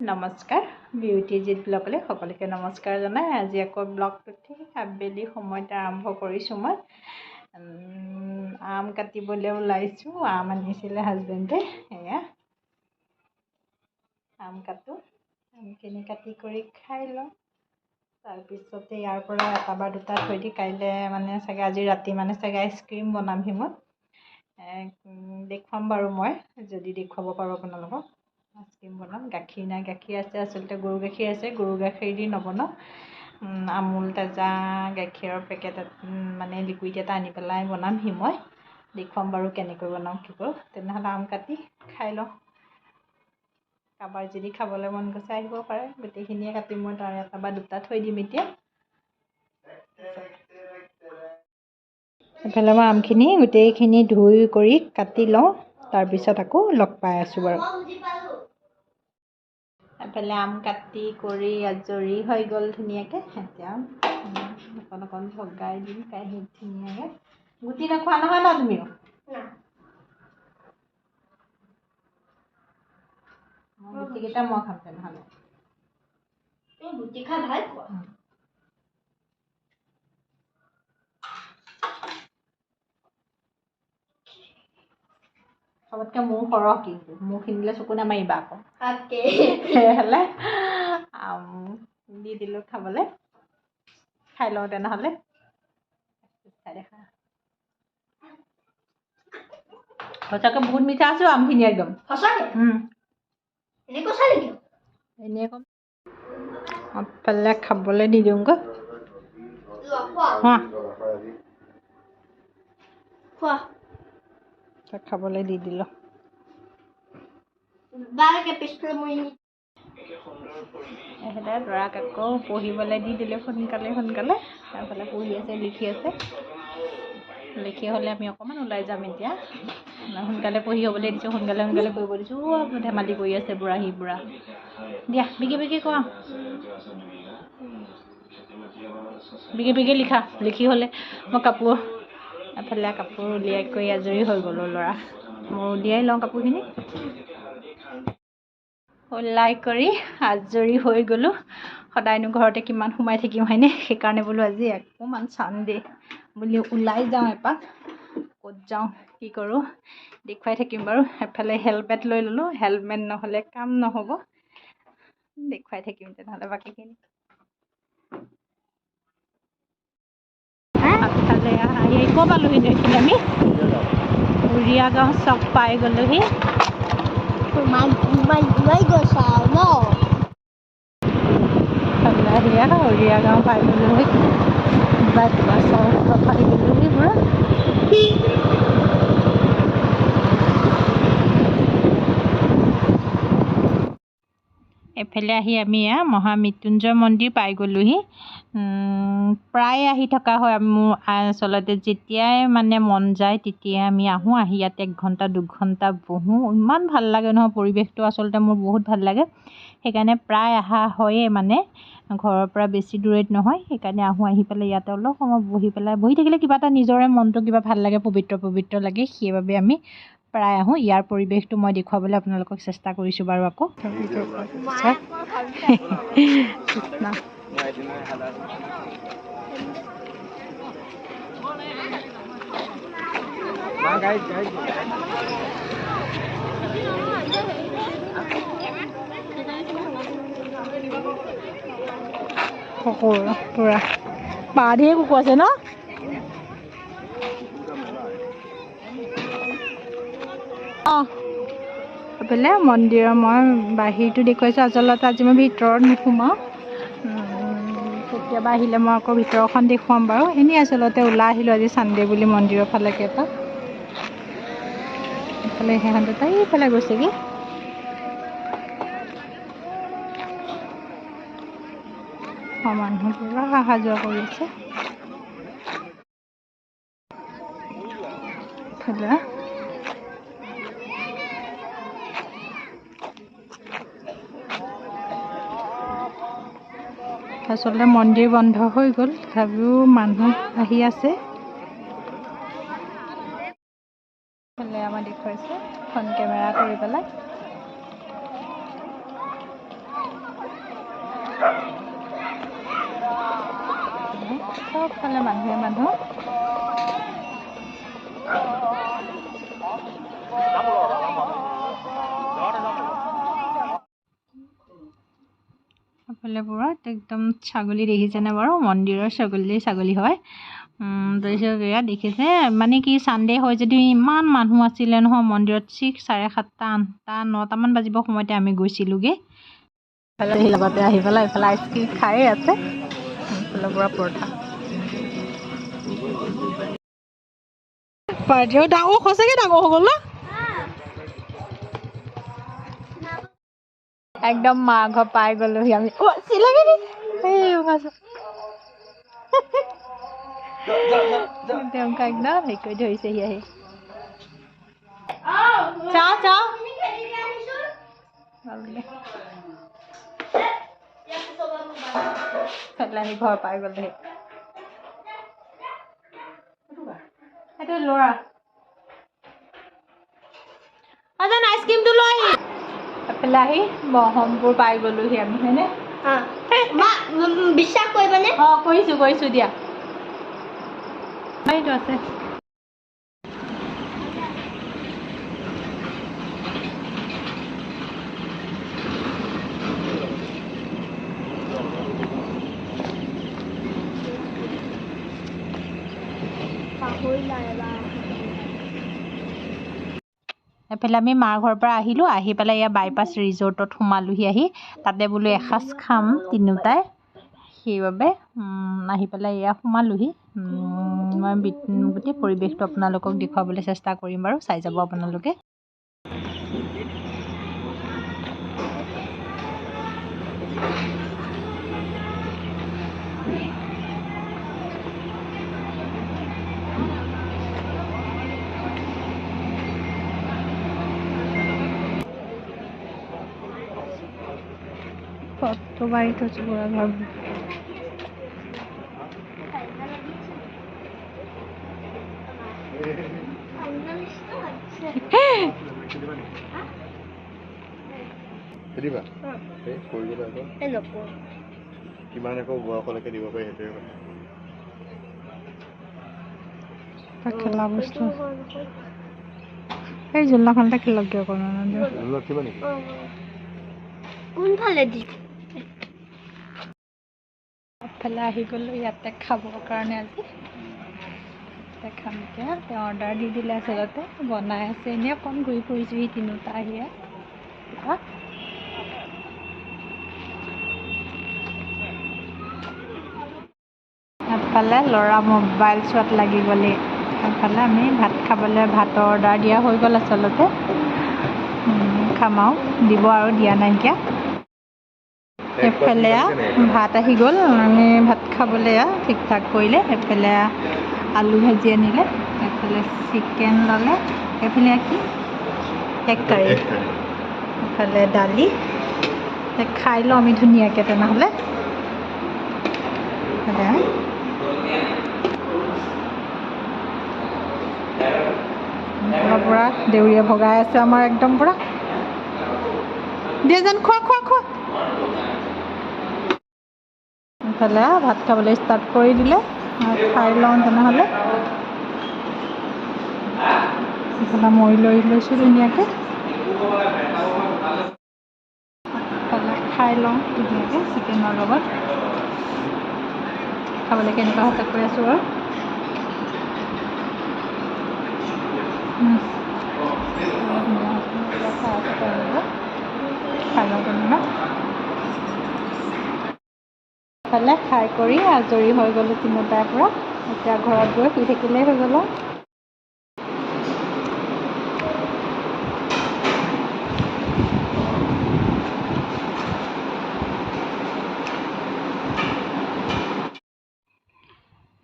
নমস্কাৰ বিউটি জিত ব্লগলৈ সকলোকে নমস্কাৰ জনাই। আজি আকৌ ব্লগটো ঠিক আবেলি সময়তে আৰম্ভ কৰিছোঁ মই। আম কাটিবলৈ ওলাইছোঁ আম আনিছিলে হাজবেণ্ডে এয়া। আম কাটোঁ আমখিনি কাটি কৰি খাই লওঁ। তাৰপিছতে ইয়াৰ পৰা এটা বা দুটা থৈ দি কাইলৈ মানে চাগে আজি ৰাতি মানে চাগে আইচক্ৰীম বনামহি মই দেখুৱাম বাৰু মই যদি দেখুৱাব পাৰোঁ আপোনালোকক। আইচক্ৰীম বনাম। গাখীৰ নাই গাখীৰ আছে আচলতে গৰু গাখীৰ আছে গৰু গাখীৰ দি নবনাওঁ। আমুল তাজা গাখীৰৰ পেকেট মানে লিকুইড এটা আনি পেলাই বনামহি মই দেখুৱাম বাৰু কেনেকৈ বনাওঁ কি কৰোঁ। তেনেহ'লে আম কাটি খাই লওঁ। কাৰোবাৰ যদি খাবলৈ মন গৈছে আহিব পাৰে। গোটেইখিনিয়ে কাটি মই তাৰ এটা বা দুটা থৈ দিম এতিয়া। এফালে মই আমখিনি গোটেইখিনি ধুই কৰি কাটি লওঁ। তাৰপিছত আকৌ লগ পাই আছোঁ বাৰু। এফালে আম কাটি কৰি আজৰি হৈ গ'ল ধুনীয়াকৈ। এতিয়া অকণ অকণ ভগাই দিম কাঁহীত ধুনীয়াকৈ। গুটি নোখোৱা নহয় ন তুমিও? গুটিকেইটা মই খাম তেনেহ'লে। গুটি খাই ভালো পোৱা? চবতকৈ মোৰ সৰহ কিন্তু মোৰখিনিলৈ চকু নামাৰিবা আকৌ। আম দি দিলোঁ খাবলৈ। খাই লওঁ তেনেহ'লে। সঁচাকৈ বহুত মিঠা আছো আমখিনি একদম। সঁচাকে? এনে কৈছা নেকি? এনেই ক'ম। আগফালে খাবলৈ দি দিওঁগৈ খোৱা। তাক খাবলৈ দি দিলোঁ। বাৰকে পিছফালে মই এহেঁতে ল'ৰাক আকৌ পঢ়িবলৈ দি দিলোঁ সোনকালে সোনকালে তাৰফালে পঢ়ি আছে লিখি আছে লিখি হ'লে আমি অকণমান ওলাই যাম এতিয়া সোনকালে পঢ়ি হ'বলৈ দিছোঁ সোনকালে সোনকালে কৰিব দিছোঁ অ' ধেমালি কৰি আছে বুঢ়া সি বুঢ়া দিয়া বিকি বিকি কোৱা বিকি বিকি লিখা লিখি হ'লে মই কাপোৰ এফালে কাপোৰ উলিয়াই কৰি আজৰি হৈ গ'লোঁ ল'ৰা মই উলিয়াই লওঁ কাপোৰখিনি ওলাই কৰি আজৰি হৈ গ'লোঁ। সদায়নো ঘৰতে কিমান সোমাই থাকিম হয়নে? সেইকাৰণে বোলো আজি অকণমান চানডে বুলি ওলাই যাওঁ এপাক। ক'ত যাওঁ কি কৰোঁ? দেখুৱাই থাকিম বাৰু। এফালে হেলমেট লৈ ল'লোঁ। হেলমেট নহ'লে কাম নহ'ব। দেখুৱাই থাকিম তেনেহ'লে বাকীখিনি। ক'ৰ পালোহি এইখিনি আমি। উৰিয়া গাঁও চব পাই গ'লোহি। তোমাক ইমান লৈ গৈছা ন এইফালে আহি আৰু উৰিয়া গাঁও পাই গ'লোহি বাইক বাছৰ ওচৰত পাই গ'লোহি পূৰা এইফালে আহি আমি এয়া মহামৃত্যুঞ্জয় মন্দিৰ পাই গ'লোহি। প্ৰায় আহি থকা হয় মোৰ আচলতে যেতিয়াই মানে মন যায় তেতিয়াই আমি আহোঁ আহি ইয়াত এক ঘণ্টা দুঘণ্টা বহোঁ। ইমান ভাল লাগে নহয় পৰিৱেশটো আচলতে মোৰ বহুত ভাল লাগে। সেইকাৰণে প্ৰায় অহা হয়েই মানে ঘৰৰ পৰা বেছি দূৰৈত নহয়। সেইকাৰণে আহোঁ আহি পেলাই ইয়াতে অলপ সময় বহি পেলাই বহি থাকিলে কিবা এটা নিজৰে মনটো কিবা ভাল লাগে পবিত্ৰ পবিত্ৰ লাগে। সেইবাবে আমি প্ৰায় আহোঁ। ইয়াৰ পৰিৱেশটো মই দেখুৱাবলৈ আপোনালোকক চেষ্টা কৰিছোঁ বাৰু আকৌ। কুকুৰ পূৰা ধেৰ কুকুৰ আছে ন? এইফালে মন্দিৰৰ মই বাহিৰটো দেখুৱাইছোঁ আচলতে আজি মই ভিতৰত নোসোমাওঁ কেতিয়াবা আহিলে মই আকৌ ভিতৰখন দেখুৱাম বাৰু। এনেই আচলতে ওলাই আহিলোঁ আজি চানডে বুলি মন্দিৰৰ ফালেকে এপাক এইফালে সিহঁত দুটা এইফালে গৈছেগৈ। অঁ মানুহ পূৰা অহা যোৱা কৰি আছে। আচলতে মন্দিৰ বন্ধ হৈ গ'ল। তথাপিও মানুহ আহি আছে। আমাৰ দেখুৱাইছে ফ্ৰণ্ট কেমেৰা কৰি পেলাই। চবফালে মানুহে মানুহ। এফালে পূৰা একদম ছাগলী দেখিছেনে বাৰু মন্দিৰৰ ছাগলী ছাগলী হয়। তাৰপিছত এয়া দেখিছে মানে কি ছানডে' হয় যদি ইমান মানুহ আছিলে নহয় মন্দিৰত ঠিক চাৰে সাতটা আঠটা নটামান বাজিব সময়তে আমি গৈছিলোঁগৈ। এইফালে সেই লগতে আহি পেলাই এইফালে আইচক্ৰীম খায়েই আছে। এইফালে পূৰা পৰঠা। পাৰ্টিও ডাঙৰ সঁচাকৈ ডাঙৰ হৈ গ'ল ন? একদম মা ঘৰ পাই গ'লোহি আমি অ' চিলাগি নি এই উগাছো তেওঁক একদম হেৰি কৰি ধৰিছেহি আহি চাওঁ চাওঁ পেলাই ঘৰ পাই গ'লেহি সেইটো ল'ৰা আজান আইচক্ৰীমটো লৈ আহি আহি ব্ৰহ্মপুৰ পাই গ'লোহি আমি হয়নে? বিশ্বাস কৰিবানে? অঁ কৰিছোঁ কৰিছোঁ দিয়া। এইটো আছে। এফালে আমি মাৰ ঘৰৰ পৰা আহিলোঁ আহি পেলাই এয়া বাইপাছ ৰিজৰ্টত সোমালোহি আহি। তাতে বোলো এসাঁজ খাম তিনিওটাই। সেইবাবে আহি পেলাই এয়া সোমালোহি। মই গোটেই পৰিৱেশটো আপোনালোকক দেখুৱাবলৈ চেষ্টা কৰিম বাৰু চাই যাব আপোনালোকে। কত বাড়িতে হচ্ছে ঘৰ কিমান আকৌ বয়সলৈকে দিব পাৰি সেইটোৱে কথা। খেলা বস্তু। এই জোলনাখনতে খেলক দিয়ক কোনফালে দি এফালে আহি গ'লোঁ ইয়াতে খাবৰ কাৰণে আজি। ইয়াতে খাম এতিয়া তেওঁ অৰ্ডাৰ দি দিলে আচলতে বনাই আছে। এনেই অকণ ঘূৰি ফুৰিছোঁহি তিনিওটা আহি। এফালে ল'ৰা মোবাইল চোৱাত লাগি গ'লি এফালে আমি ভাত খাবলৈ ভাতৰ অৰ্ডাৰ দিয়া হৈ গ'ল আচলতে। খাম আৰু দিব আৰু দিয়া নাইকিয়া। এফালে ভাত আহি গ'ল আমি ভাত খাবলৈ ঠিক ঠাক কৰিলে। এফালে আ, আলু ভাজি আনিলে এফালে চিকেন ল'লে। এফালে আ কি? Egg curry. এফালে দালি। খাই লওঁ আমি ধুনীয়াকৈ তেনেহ'লে। পৰা দেউৰীয়ে ভগাই আছে আমাৰ একদম পূৰা। দিয়ে যেন খোৱা খোৱা খোৱা। ইফালে ভাত খাবলৈ ষ্টাৰ্ট কৰি দিলে খাই লওঁ তেনেহ'লে। ইফালে মই লৈ লৈছোঁ ধুনীয়াকৈ। খাই লওঁ ধুনীয়াকৈ চিকেনৰ লগত। খাবলৈ কেনেকুৱা হৈছে কৈ আছোঁ হৈছে। খাই লওঁ তেনেহ'লে। ইফালে খাই কৰি আজৰি হৈ গ'লোঁ তিনিওটাৰ পৰা। এতিয়া ঘৰত গৈ শুই থাকিলেই হৈ গ'ল আৰু।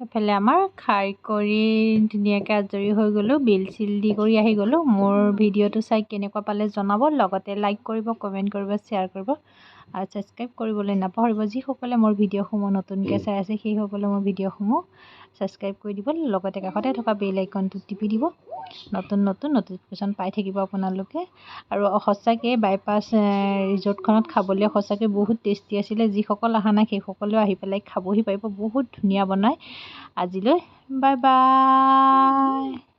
এইফালে আমাৰ খাই কৰি ধুনীয়াকৈ আজৰি হৈ গ'লোঁ বিল চিল দি কৰি আহি গ'লোঁ। মোৰ ভিডিঅ'টো চাই কেনেকুৱা পালে জনাব লগতে লাইক কৰিব কমেণ্ট কৰিব শ্বেয়াৰ কৰিব। আৰু ছাবস্ক্ৰাইব কৰিবলৈ নাপাহৰিব। যিসকলে মোৰ ভিডিঅ'সমূহ নতুনকৈ চাই আছে সেইসকলে মোৰ ভিডিঅ'সমূহ ছাবস্ক্ৰাইব কৰি দিব। লগতে কাষতে থকা বেল আইকনটো টিপি দিব। নতুন নতুন নটিফিকেশ্যন পাই থাকিব আপোনালোকে। আৰু সঁচাকৈ বাইপাছ ৰিজৰ্টখনত খাবলৈ সঁচাকৈ বহুত টেষ্টি আছিলে। যিসকল অহা নাই সেইসকলেও আহি পেলাই খাবহি পাৰিব। বহুত ধুনীয়া বনায়। আজিলৈ বাই বাই